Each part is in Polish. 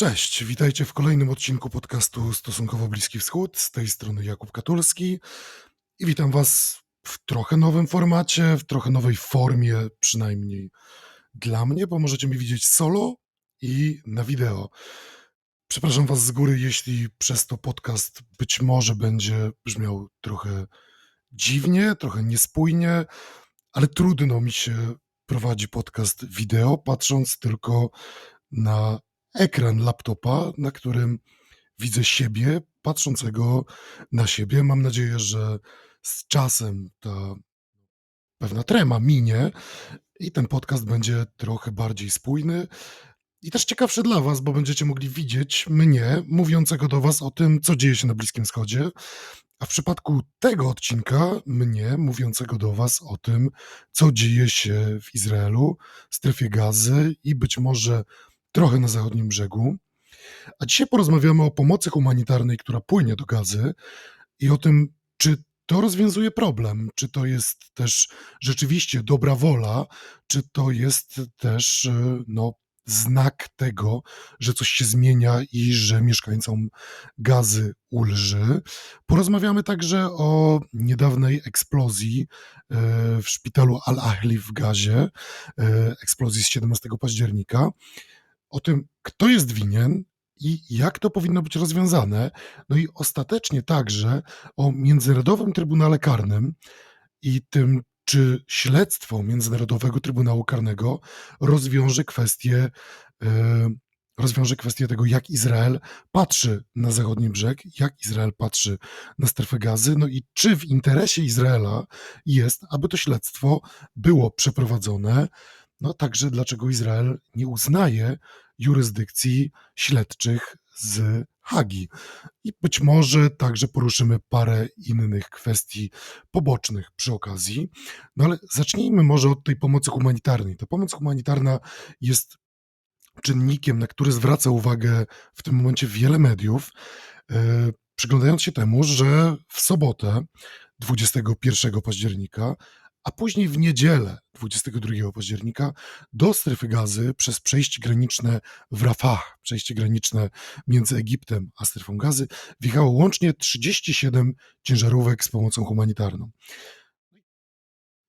Cześć, witajcie w kolejnym odcinku podcastu Stosunkowo Bliski Wschód. Z tej strony Jakub Katulski i witam Was w trochę nowym formacie, w trochę nowej formie, przynajmniej dla mnie, bo możecie mnie widzieć solo i na wideo. Przepraszam Was z góry, jeśli przez to podcast być może będzie brzmiał trochę dziwnie, trochę niespójnie, ale trudno mi się prowadzi podcast wideo, patrząc tylko na ekran laptopa, na którym widzę siebie, patrzącego na siebie. Mam nadzieję, że z czasem ta pewna trema minie i ten podcast będzie trochę bardziej spójny. I też ciekawszy dla Was, bo będziecie mogli widzieć mnie mówiącego do Was o tym, co dzieje się na Bliskim Wschodzie, a w przypadku tego odcinka mnie mówiącego do Was o tym, co dzieje się w Izraelu, strefie gazy i być może trochę na zachodnim brzegu. A dzisiaj porozmawiamy o pomocy humanitarnej, która płynie do gazy i o tym, czy to rozwiązuje problem, czy to jest też rzeczywiście dobra wola, czy to jest też e, no, znak tego, że coś się zmienia i że mieszkańcom gazy ulży. Porozmawiamy także o niedawnej eksplozji e, w szpitalu Al-Ahli w Gazie, e, eksplozji z 17 października o tym, kto jest winien i jak to powinno być rozwiązane. No i ostatecznie także o Międzynarodowym Trybunale Karnym i tym, czy śledztwo Międzynarodowego Trybunału Karnego rozwiąże kwestię, e, rozwiąże kwestię tego, jak Izrael patrzy na zachodni brzeg, jak Izrael patrzy na strefę gazy, no i czy w interesie Izraela jest, aby to śledztwo było przeprowadzone, no także dlaczego Izrael nie uznaje jurysdykcji śledczych z Hagi. I być może także poruszymy parę innych kwestii pobocznych przy okazji. No ale zacznijmy może od tej pomocy humanitarnej. Ta pomoc humanitarna jest czynnikiem, na który zwraca uwagę w tym momencie wiele mediów, e, przyglądając się temu, że w sobotę 21 października a później w niedzielę 22 października do strefy gazy przez przejście graniczne w Rafah, przejście graniczne między Egiptem a strefą gazy, wjechało łącznie 37 ciężarówek z pomocą humanitarną.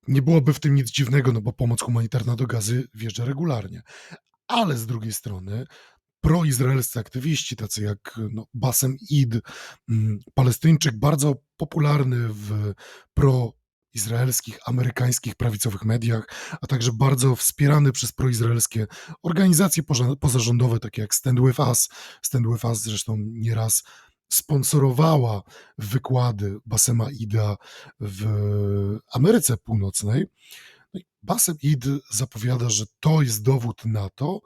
Nie byłoby w tym nic dziwnego, no bo pomoc humanitarna do gazy wjeżdża regularnie. Ale z drugiej strony proizraelscy aktywiści, tacy jak no, Basem Id, mm, Palestyńczyk, bardzo popularny w pro izraelskich, amerykańskich prawicowych mediach, a także bardzo wspierany przez proizraelskie organizacje pozarządowe, takie jak Stand With Us. Stand With Us zresztą nieraz sponsorowała wykłady Basema Ida w Ameryce Północnej. No Basem Id zapowiada, że to jest dowód na to,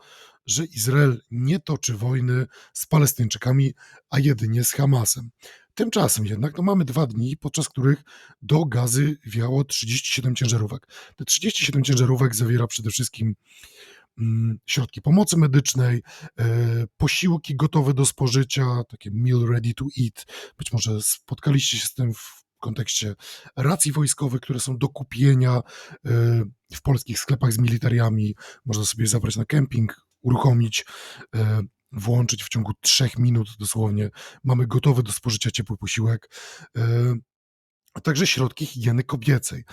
że Izrael nie toczy wojny z Palestyńczykami, a jedynie z Hamasem. Tymczasem jednak no mamy dwa dni, podczas których do gazy wiało 37 ciężarówek. Te 37 ciężarówek zawiera przede wszystkim mm, środki pomocy medycznej, e, posiłki gotowe do spożycia, takie meal ready to eat. Być może spotkaliście się z tym w kontekście racji wojskowych, które są do kupienia e, w polskich sklepach z militariami. Można sobie zabrać na kemping, uruchomić e, włączyć w ciągu trzech minut dosłownie. Mamy gotowy do spożycia ciepły posiłek, e, a także środki higieny kobiecej.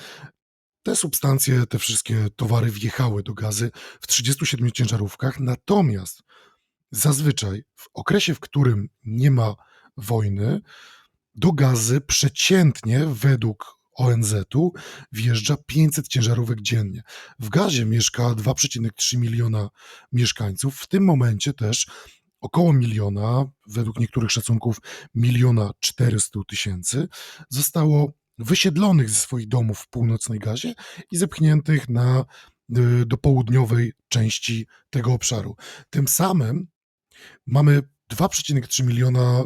Te substancje, te wszystkie towary wjechały do gazy w 37 ciężarówkach, natomiast zazwyczaj w okresie, w którym nie ma wojny, do gazy przeciętnie według ONZ-u wjeżdża 500 ciężarówek dziennie. W Gazie mieszka 2,3 miliona mieszkańców. W tym momencie też około miliona, według niektórych szacunków miliona 400 tysięcy, zostało wysiedlonych ze swoich domów w północnej Gazie i zepchniętych na, y, do południowej części tego obszaru. Tym samym mamy 2,3 miliona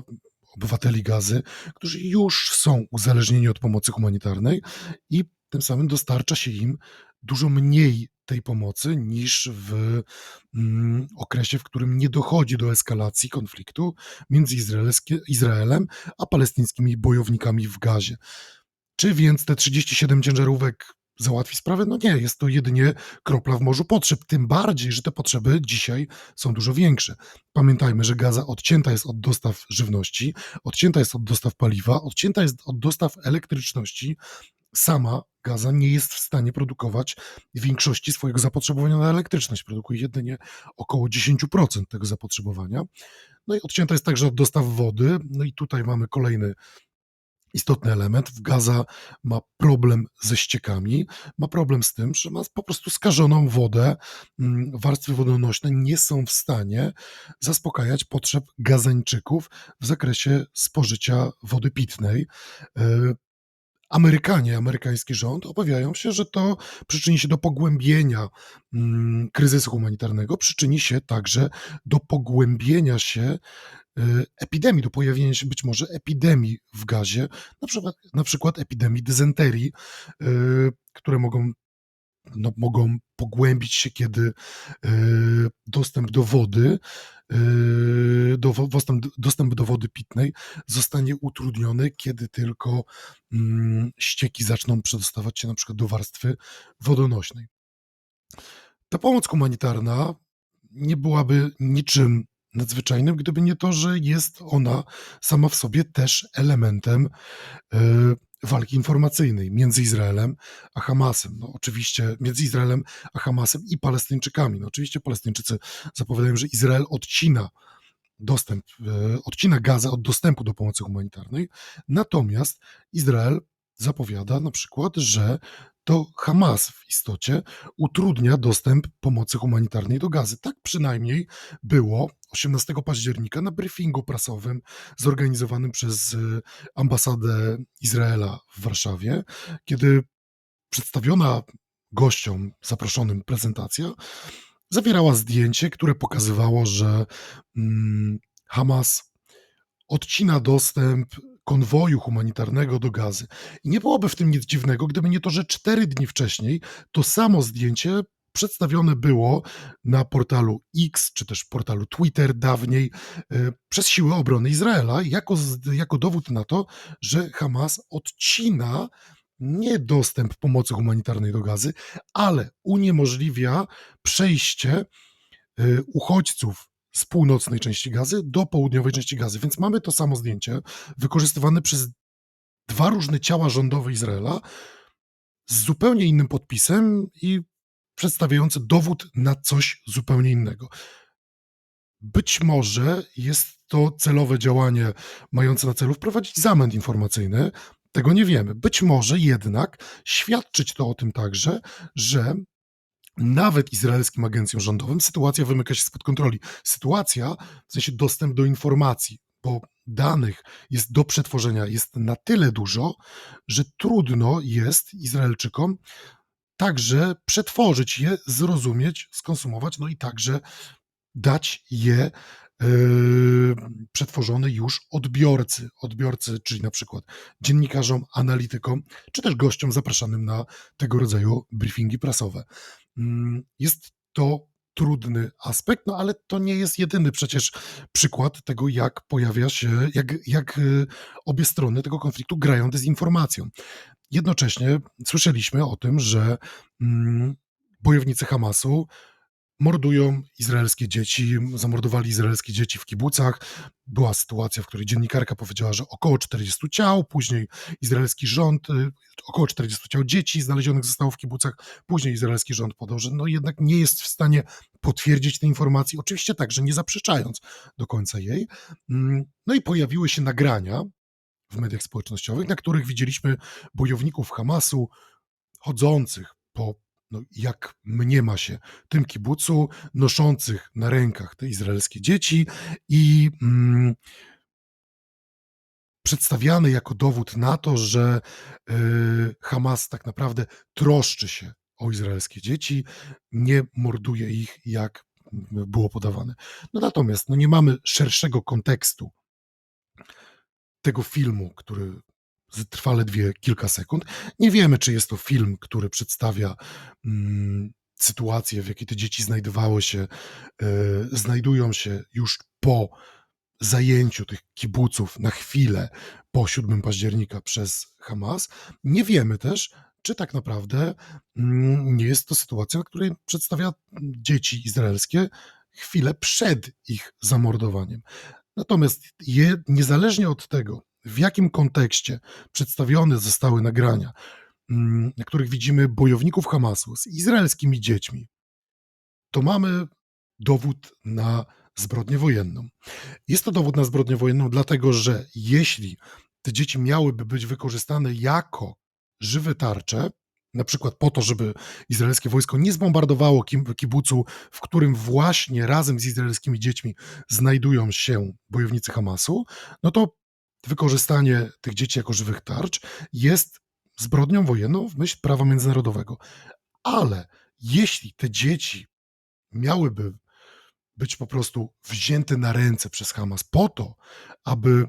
obywateli gazy, którzy już są uzależnieni od pomocy humanitarnej i tym samym dostarcza się im dużo mniej tej pomocy niż w mm, okresie, w którym nie dochodzi do eskalacji konfliktu między Izraelem a palestyńskimi bojownikami w gazie. Czy więc te 37 ciężarówek załatwi sprawę? No nie, jest to jedynie kropla w morzu potrzeb, tym bardziej, że te potrzeby dzisiaj są dużo większe. Pamiętajmy, że Gaza odcięta jest od dostaw żywności, odcięta jest od dostaw paliwa, odcięta jest od dostaw elektryczności. Sama Gaza nie jest w stanie produkować większości swojego zapotrzebowania na elektryczność. Produkuje jedynie około 10% tego zapotrzebowania. No i odcięta jest także od dostaw wody. No i tutaj mamy kolejny istotny element. Gaza ma problem ze ściekami, ma problem z tym, że ma po prostu skażoną wodę. Mm, warstwy wodonośne nie są w stanie zaspokajać potrzeb gazańczyków w zakresie spożycia wody pitnej. E, Amerykanie, amerykański rząd obawiają się, że to przyczyni się do pogłębienia mm, kryzysu humanitarnego, przyczyni się także do pogłębienia się epidemii, do pojawienia się być może epidemii w gazie, na przykład, na przykład epidemii dysenterii, y, które mogą no, mogą pogłębić się, kiedy y, dostęp do wody, do, dostęp, dostęp do wody pitnej zostanie utrudniony, kiedy tylko mm, ścieki zaczną przedostawać się na przykład do warstwy wodonośnej. Ta pomoc humanitarna nie byłaby niczym nadzwyczajnym, gdyby nie to, że jest ona sama w sobie też elementem y, walki informacyjnej między Izraelem a Hamasem. No, oczywiście między Izraelem a Hamasem i Palestyńczykami. No, oczywiście Palestyńczycy zapowiadają, że Izrael odcina dostęp, e, odcina Gazę od dostępu do pomocy humanitarnej, natomiast Izrael zapowiada na przykład, że to Hamas w istocie utrudnia dostęp pomocy humanitarnej do gazy. Tak przynajmniej było 18 października na briefingu prasowym zorganizowanym przez e, ambasadę Izraela w Warszawie, kiedy przedstawiona gościom zaproszonym prezentacja zawierała zdjęcie, które pokazywało, że mm, Hamas odcina dostęp konwoju humanitarnego do Gazy. I nie byłoby w tym nic dziwnego, gdyby nie to, że cztery dni wcześniej to samo zdjęcie przedstawione było na portalu X, czy też portalu Twitter dawniej, e, przez siły obrony Izraela, jako, jako dowód na to, że Hamas odcina nie dostęp pomocy humanitarnej do gazy, ale uniemożliwia przejście e, uchodźców z północnej części gazy do południowej części gazy. Więc mamy to samo zdjęcie wykorzystywane przez dwa różne ciała rządowe Izraela z zupełnie innym podpisem i przedstawiające dowód na coś zupełnie innego. Być może jest to celowe działanie mające na celu wprowadzić zamęt informacyjny. Tego nie wiemy. Być może jednak świadczyć to o tym także, że nawet izraelskim agencjom rządowym sytuacja wymyka się spod kontroli. Sytuacja, w sensie dostęp do informacji, bo danych jest do przetworzenia, jest na tyle dużo, że trudno jest Izraelczykom także przetworzyć je, zrozumieć, skonsumować, no i także dać je Yy, przetworzone już odbiorcy, odbiorcy, czyli na przykład dziennikarzom, analitykom, czy też gościom zapraszanym na tego rodzaju briefingi prasowe. Mm, jest to trudny aspekt, no ale to nie jest jedyny przecież przykład tego, jak pojawia się, jak, jak y, obie strony tego konfliktu grają dezinformacją. Jednocześnie słyszeliśmy o tym, że mm, bojownicy Hamasu mordują izraelskie dzieci, zamordowali izraelskie dzieci w kibucach. Była sytuacja, w której dziennikarka powiedziała, że około 40 ciał, później izraelski rząd, y, około 40 ciał dzieci znalezionych zostało w kibucach, później izraelski rząd podał, że no jednak nie jest w stanie potwierdzić tej informacji, oczywiście także nie zaprzeczając do końca jej. Mm, no i pojawiły się nagrania w mediach społecznościowych, na których widzieliśmy bojowników Hamasu chodzących po no, jak mniema się, tym kibucu, noszących na rękach te izraelskie dzieci i mm, przedstawiany jako dowód na to, że y, Hamas tak naprawdę troszczy się o izraelskie dzieci, nie morduje ich, jak było podawane. No natomiast no nie mamy szerszego kontekstu tego filmu, który trwa ledwie kilka sekund. Nie wiemy, czy jest to film, który przedstawia mm, sytuację, w jakiej te dzieci znajdowały się, y, znajdują się już po zajęciu tych kibuców na chwilę po 7 października przez Hamas. Nie wiemy też, czy tak naprawdę mm, nie jest to sytuacja, której przedstawia dzieci izraelskie chwilę przed ich zamordowaniem. Natomiast je, niezależnie od tego, w jakim kontekście przedstawione zostały nagrania, mm, na których widzimy bojowników Hamasu z izraelskimi dziećmi, to mamy dowód na zbrodnię wojenną. Jest to dowód na zbrodnię wojenną, dlatego że jeśli te dzieci miałyby być wykorzystane jako żywe tarcze, na przykład po to, żeby izraelskie wojsko nie zbombardowało kibucu, w którym właśnie razem z izraelskimi dziećmi znajdują się bojownicy Hamasu, no to wykorzystanie tych dzieci jako żywych tarcz jest zbrodnią wojenną w myśl prawa międzynarodowego. Ale jeśli te dzieci miałyby być po prostu wzięte na ręce przez Hamas po to, aby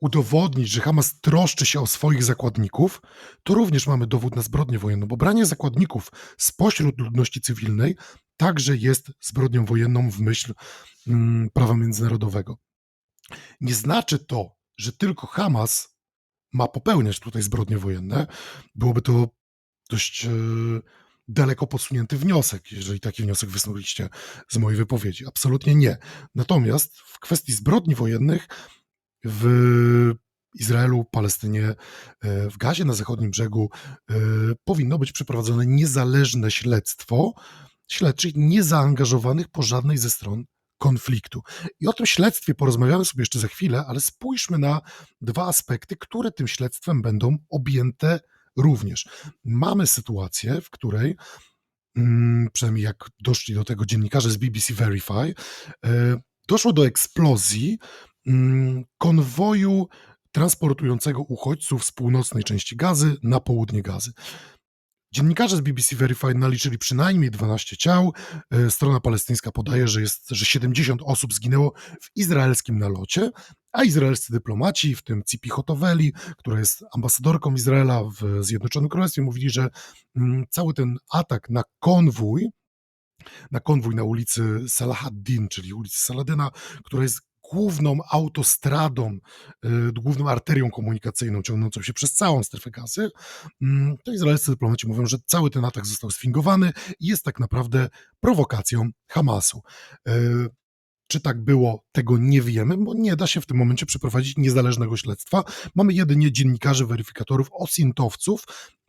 udowodnić, że Hamas troszczy się o swoich zakładników, to również mamy dowód na zbrodnię wojenną, bo branie zakładników spośród ludności cywilnej także jest zbrodnią wojenną w myśl mm, prawa międzynarodowego. Nie znaczy to, że tylko Hamas ma popełniać tutaj zbrodnie wojenne. Byłoby to dość e, daleko posunięty wniosek, jeżeli taki wniosek wysnuliście z mojej wypowiedzi. Absolutnie nie. Natomiast w kwestii zbrodni wojennych w Izraelu, Palestynie, e, w Gazie na zachodnim brzegu e, powinno być przeprowadzone niezależne śledztwo śledczych niezaangażowanych po żadnej ze stron konfliktu. I o tym śledztwie porozmawiamy sobie jeszcze za chwilę, ale spójrzmy na dwa aspekty, które tym śledztwem będą objęte również. Mamy sytuację, w której mm, przynajmniej jak doszli do tego dziennikarze z BBC Verify, e, doszło do eksplozji mm, konwoju transportującego uchodźców z północnej części Gazy na południe Gazy. Dziennikarze z BBC Verify naliczyli przynajmniej 12 ciał. E, strona palestyńska podaje, że, jest, że 70 osób zginęło w izraelskim nalocie, a izraelscy dyplomaci, w tym Cipi Hotoweli, która jest ambasadorką Izraela w Zjednoczonym Królestwie, mówili, że mm, cały ten atak na konwój, na konwój na ulicy Salahaddin, czyli ulicy Saladyna, która jest główną autostradą, y, główną arterią komunikacyjną ciągnącą się przez całą strefę gazy, mm, to izraelscy dyplomaci mówią, że cały ten atak został sfingowany i jest tak naprawdę prowokacją Hamasu. Y, czy tak było, tego nie wiemy, bo nie da się w tym momencie przeprowadzić niezależnego śledztwa. Mamy jedynie dziennikarzy, weryfikatorów, osintowców,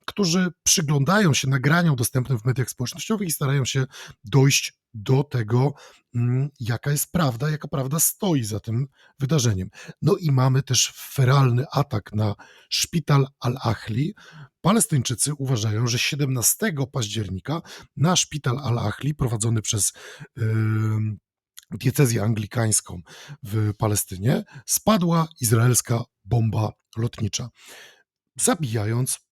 którzy przyglądają się nagraniom dostępnym w mediach społecznościowych i starają się dojść do tego, mm, jaka jest prawda, jaka prawda stoi za tym wydarzeniem. No i mamy też feralny atak na szpital Al-Ahli. Palestyńczycy uważają, że 17 października na szpital Al-Ahli prowadzony przez yy, diecezję anglikańską w Palestynie spadła izraelska bomba lotnicza, zabijając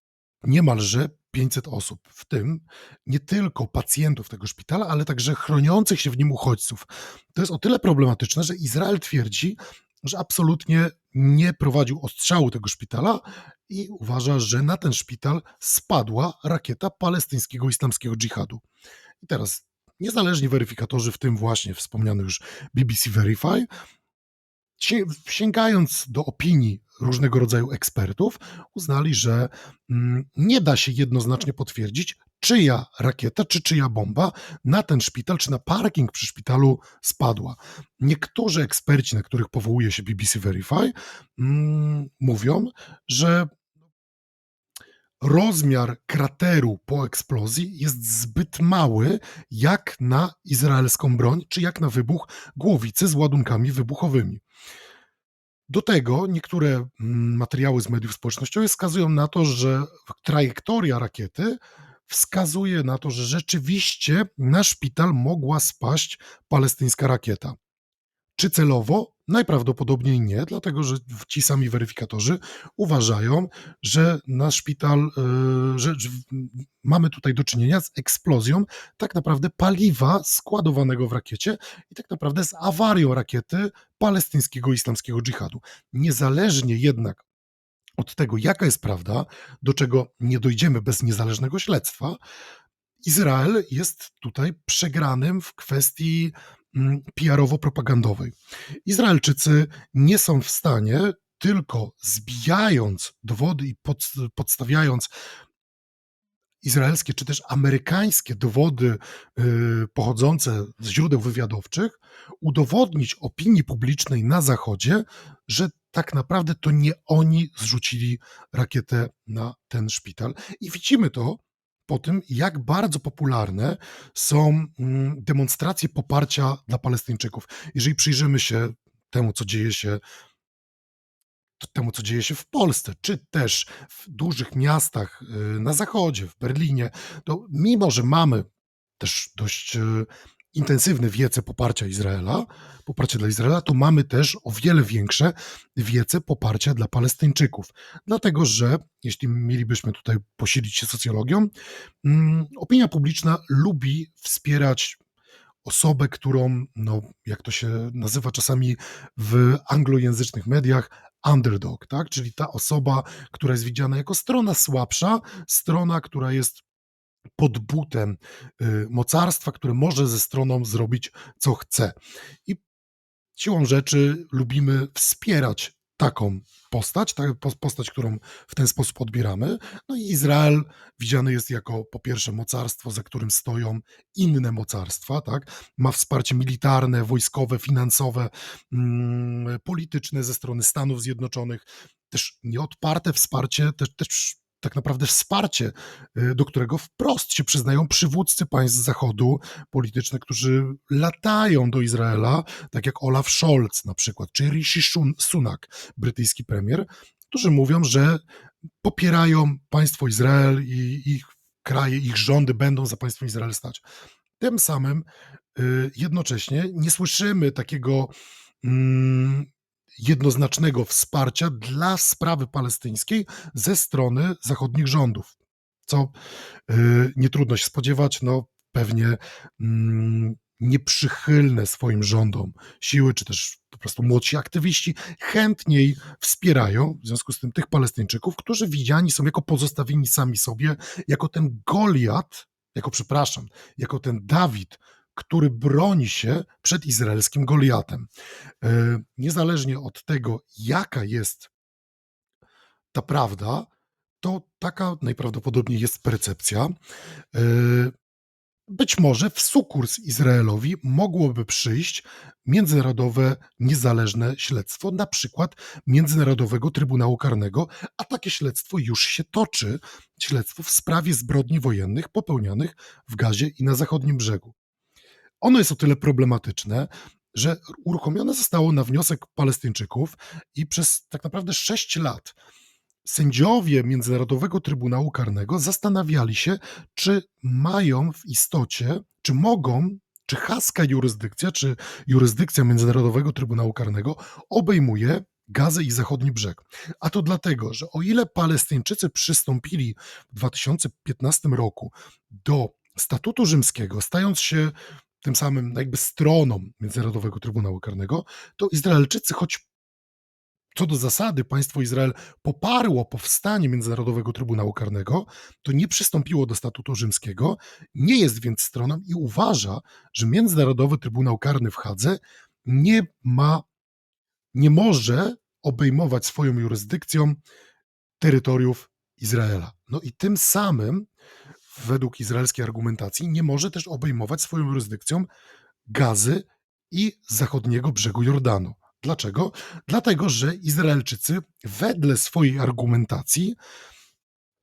niemalże 500 osób, w tym nie tylko pacjentów tego szpitala, ale także chroniących się w nim uchodźców. To jest o tyle problematyczne, że Izrael twierdzi, że absolutnie nie prowadził ostrzału tego szpitala i uważa, że na ten szpital spadła rakieta palestyńskiego islamskiego dżihadu. I teraz niezależni weryfikatorzy, w tym właśnie wspomniany już BBC Verify, sięgając do opinii różnego rodzaju ekspertów, uznali, że mm, nie da się jednoznacznie potwierdzić, czyja rakieta czy czyja bomba na ten szpital czy na parking przy szpitalu spadła. Niektórzy eksperci, na których powołuje się BBC Verify, mm, mówią, że rozmiar krateru po eksplozji jest zbyt mały jak na izraelską broń, czy jak na wybuch głowicy z ładunkami wybuchowymi. Do tego niektóre mm, materiały z mediów społecznościowych wskazują na to, że trajektoria rakiety wskazuje na to, że rzeczywiście na szpital mogła spaść palestyńska rakieta. Czy celowo? Najprawdopodobniej nie, dlatego że ci sami weryfikatorzy uważają, że na szpital, e, że mamy tutaj do czynienia z eksplozją tak naprawdę paliwa składowanego w rakiecie i tak naprawdę z awarią rakiety palestyńskiego islamskiego dżihadu. Niezależnie jednak od tego, jaka jest prawda, do czego nie dojdziemy bez niezależnego śledztwa, Izrael jest tutaj przegranym w kwestii PR-owo-propagandowej. Izraelczycy nie są w stanie tylko zbijając dowody i pod, podstawiając izraelskie czy też amerykańskie dowody y, pochodzące z źródeł wywiadowczych, udowodnić opinii publicznej na Zachodzie, że tak naprawdę to nie oni zrzucili rakietę na ten szpital. I widzimy to po tym, jak bardzo popularne są mm, demonstracje poparcia dla Palestyńczyków. Jeżeli przyjrzymy się temu, co dzieje się temu, co dzieje się w Polsce, czy też w dużych miastach y, na zachodzie, w Berlinie, to mimo, że mamy też dość y, intensywne wiece poparcia Izraela, poparcie dla Izraela, to mamy też o wiele większe wiece poparcia dla Palestyńczyków. Dlatego, że jeśli mielibyśmy tutaj posilić się socjologią, mm, opinia publiczna lubi wspierać osobę, którą, no, jak to się nazywa czasami w anglojęzycznych mediach, underdog, tak? Czyli ta osoba, która jest widziana jako strona słabsza, strona, która jest pod butem y, mocarstwa, które może ze stroną zrobić co chce. I siłą rzeczy lubimy wspierać taką postać, tak, postać, którą w ten sposób odbieramy. No i Izrael widziany jest jako po pierwsze mocarstwo, za którym stoją inne mocarstwa, tak? Ma wsparcie militarne, wojskowe, finansowe, mm, polityczne ze strony Stanów Zjednoczonych, też nieodparte wsparcie, też, też tak naprawdę wsparcie, y, do którego wprost się przyznają przywódcy państw Zachodu polityczne, którzy latają do Izraela, tak jak Olaf Scholz na przykład, czy Rishi Sunak, brytyjski premier, którzy mówią, że popierają państwo Izrael i ich kraje, ich rządy będą za państwo Izrael stać. Tym samym y, jednocześnie nie słyszymy takiego mm, jednoznacznego wsparcia dla sprawy palestyńskiej ze strony zachodnich rządów. Co yy, nie trudno się spodziewać, no pewnie mm, nieprzychylne swoim rządom siły, czy też po prostu młodsi aktywiści chętniej wspierają w związku z tym tych Palestyńczyków, którzy widziani są jako pozostawieni sami sobie, jako ten Goliat, jako przepraszam, jako ten Dawid, który broni się przed izraelskim Goliatem. E, niezależnie od tego, jaka jest ta prawda, to taka najprawdopodobniej jest percepcja. E, być może w sukurs Izraelowi mogłoby przyjść międzynarodowe, niezależne śledztwo, na przykład Międzynarodowego Trybunału Karnego, a takie śledztwo już się toczy śledztwo w sprawie zbrodni wojennych popełnionych w Gazie i na zachodnim brzegu. Ono jest o tyle problematyczne, że uruchomione zostało na wniosek Palestyńczyków i przez tak naprawdę sześć lat sędziowie Międzynarodowego Trybunału Karnego zastanawiali się, czy mają w istocie, czy mogą, czy haska jurysdykcja, czy jurysdykcja Międzynarodowego Trybunału Karnego obejmuje Gazę i zachodni brzeg. A to dlatego, że o ile Palestyńczycy przystąpili w 2015 roku do statutu rzymskiego, stając się tym samym jakby stroną Międzynarodowego Trybunału Karnego, to Izraelczycy, choć co do zasady państwo Izrael poparło powstanie Międzynarodowego Trybunału Karnego, to nie przystąpiło do statutu rzymskiego, nie jest więc stroną i uważa, że Międzynarodowy Trybunał Karny w Hadze nie ma, nie może obejmować swoją jurysdykcją terytoriów Izraela. No i tym samym według izraelskiej argumentacji nie może też obejmować swoją jurysdykcją gazy i zachodniego brzegu Jordanu. Dlaczego? Dlatego, że Izraelczycy wedle swojej argumentacji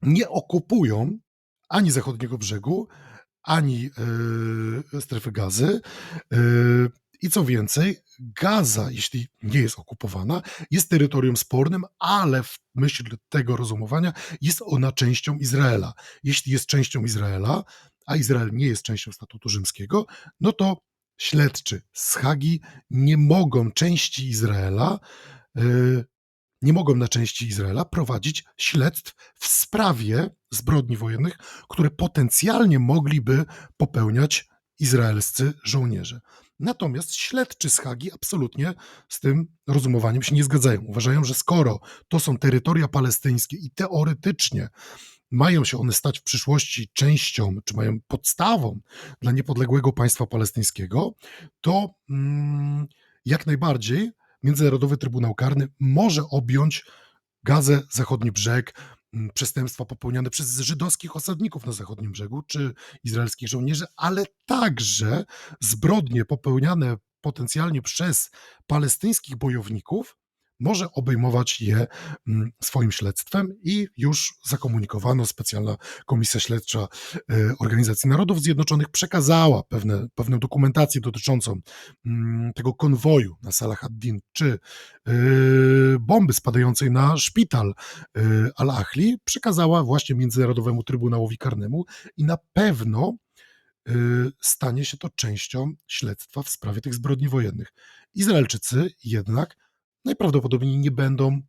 nie okupują ani zachodniego brzegu, ani yy, strefy gazy. Yy, I co więcej, Gaza, jeśli nie jest okupowana, jest terytorium spornym, ale w myśl tego rozumowania jest ona częścią Izraela. Jeśli jest częścią Izraela, a Izrael nie jest częścią statutu rzymskiego, no to śledczy z Hagi nie mogą części Izraela, yy, nie mogą na części Izraela prowadzić śledztw w sprawie zbrodni wojennych, które potencjalnie mogliby popełniać izraelscy żołnierze. Natomiast śledczy z Hagi absolutnie z tym rozumowaniem się nie zgadzają. Uważają, że skoro to są terytoria palestyńskie i teoretycznie mają się one stać w przyszłości częścią, czy mają podstawą dla niepodległego państwa palestyńskiego, to mm, jak najbardziej Międzynarodowy Trybunał Karny może objąć Gazę, Zachodni Brzeg, przestępstwa popełniane przez żydowskich osadników na zachodnim brzegu czy izraelskich żołnierzy, ale także zbrodnie popełniane potencjalnie przez palestyńskich bojowników, może obejmować je mm, swoim śledztwem i już zakomunikowano, specjalna komisja śledcza e, Organizacji Narodów Zjednoczonych przekazała pewne, pewną dokumentację dotyczącą mm, tego konwoju na Salah ad-Din, czy e, bomby spadającej na szpital e, Al-Ahli, przekazała właśnie Międzynarodowemu Trybunałowi Karnemu i na pewno stanie się to częścią śledztwa w sprawie tych zbrodni wojennych. Izraelczycy jednak najprawdopodobniej nie będą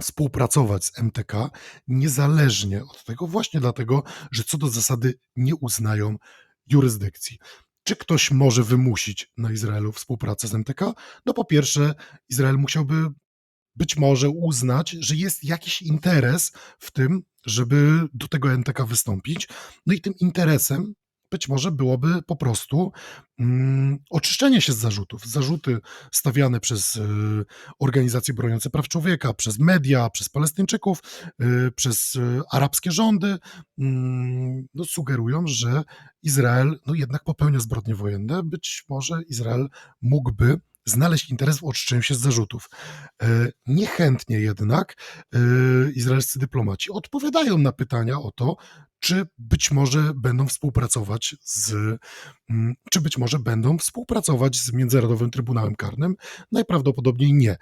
współpracować z MTK niezależnie od tego, właśnie dlatego, że co do zasady nie uznają jurysdykcji. Czy ktoś może wymusić na Izraelu współpracę z MTK? No po pierwsze, Izrael musiałby być może uznać, że jest jakiś interes w tym, żeby do tego MTK wystąpić. No i tym interesem być może byłoby po prostu mm, oczyszczenie się z zarzutów. Zarzuty stawiane przez y, organizacje broniące praw człowieka, przez media, przez Palestyńczyków, y, przez y, arabskie rządy mm, no, sugerują, że Izrael no, jednak popełnia zbrodnie wojenne. Być może Izrael mógłby znaleźć interes w oczyszczeniu się z zarzutów. E, niechętnie jednak e, izraelscy dyplomaci odpowiadają na pytania o to, czy być może będą współpracować z, mm, czy być może będą współpracować z Międzynarodowym Trybunałem Karnym? Najprawdopodobniej nie.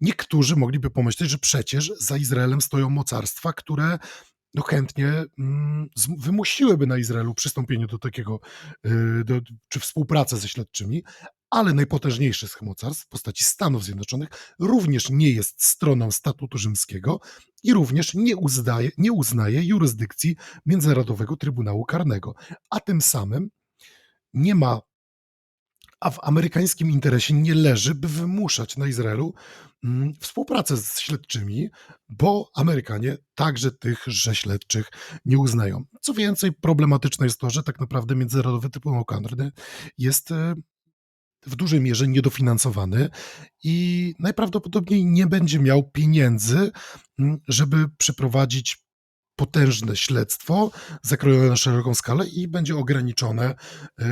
Niektórzy mogliby pomyśleć, że przecież za Izraelem stoją mocarstwa, które no chętnie mm, wymusiłyby na Izraelu przystąpienie do takiego, y, do, czy współpracę ze śledczymi, ale najpotężniejszy z mocarstw w postaci Stanów Zjednoczonych również nie jest stroną statutu rzymskiego i również nie, uznaje, nie uznaje jurysdykcji Międzynarodowego Trybunału Karnego, a tym samym nie ma a w amerykańskim interesie nie leży, by wymuszać na Izraelu mm, współpracę z śledczymi, bo Amerykanie także tychże śledczych nie uznają. Co więcej, problematyczne jest to, że tak naprawdę Międzynarodowy Trybunał Karny jest e, w dużej mierze niedofinansowany i najprawdopodobniej nie będzie miał pieniędzy, mm, żeby przeprowadzić potężne śledztwo zakrojone na szeroką skalę i będzie ograniczone y,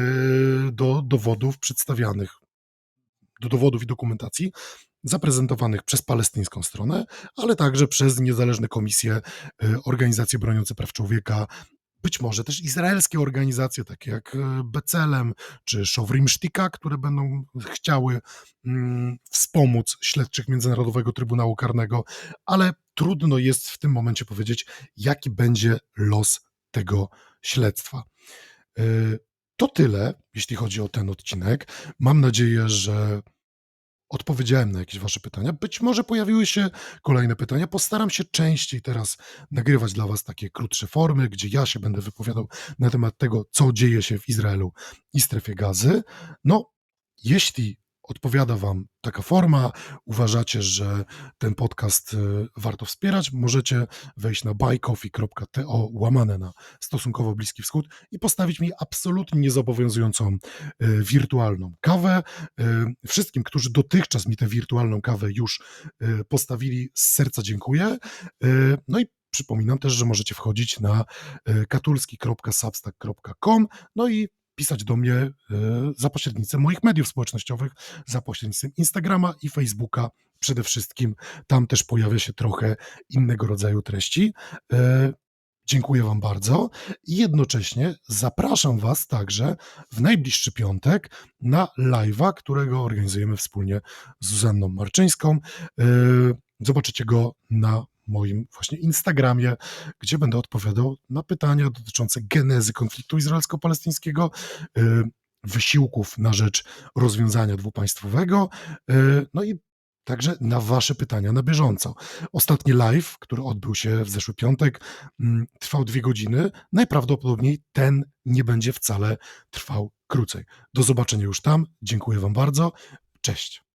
do dowodów przedstawianych, do dowodów i dokumentacji zaprezentowanych przez palestyńską stronę, ale także przez niezależne komisje, y, organizacje broniące praw człowieka, być może też izraelskie organizacje, takie jak e, Becelem czy Szowrim Sztika, które będą chciały mm, wspomóc śledczych Międzynarodowego Trybunału Karnego, ale trudno jest w tym momencie powiedzieć, jaki będzie los tego śledztwa. E, to tyle, jeśli chodzi o ten odcinek. Mam nadzieję, że odpowiedziałem na jakieś Wasze pytania. Być może pojawiły się kolejne pytania. Postaram się częściej teraz nagrywać dla Was takie krótsze formy, gdzie ja się będę wypowiadał na temat tego, co dzieje się w Izraelu i strefie gazy. No, jeśli odpowiada Wam taka forma, uważacie, że ten podcast y, warto wspierać, możecie wejść na buycoffee.to łamane na stosunkowo Bliski Wschód i postawić mi absolutnie niezobowiązującą y, wirtualną kawę. Y, wszystkim, którzy dotychczas mi tę wirtualną kawę już postawili, z serca dziękuję. No i Przypominam też, że możecie wchodzić na katulski.substack.com no i pisać do mnie e, za pośrednictwem moich mediów społecznościowych, za pośrednictwem Instagrama i Facebooka przede wszystkim. Tam też pojawia się trochę innego rodzaju treści. E, dziękuję Wam bardzo i jednocześnie zapraszam Was także w najbliższy piątek na live'a, którego organizujemy wspólnie z Zuzanną Marczyńską. E, zobaczycie go na moim właśnie Instagramie, gdzie będę odpowiadał na pytania dotyczące genezy konfliktu izraelsko-palestyńskiego, y, wysiłków na rzecz rozwiązania dwupaństwowego, y, no i także na Wasze pytania na bieżąco. Ostatni live, który odbył się w zeszły piątek, mm, trwał dwie godziny. Najprawdopodobniej ten nie będzie wcale trwał krócej. Do zobaczenia już tam. Dziękuję Wam bardzo. Cześć.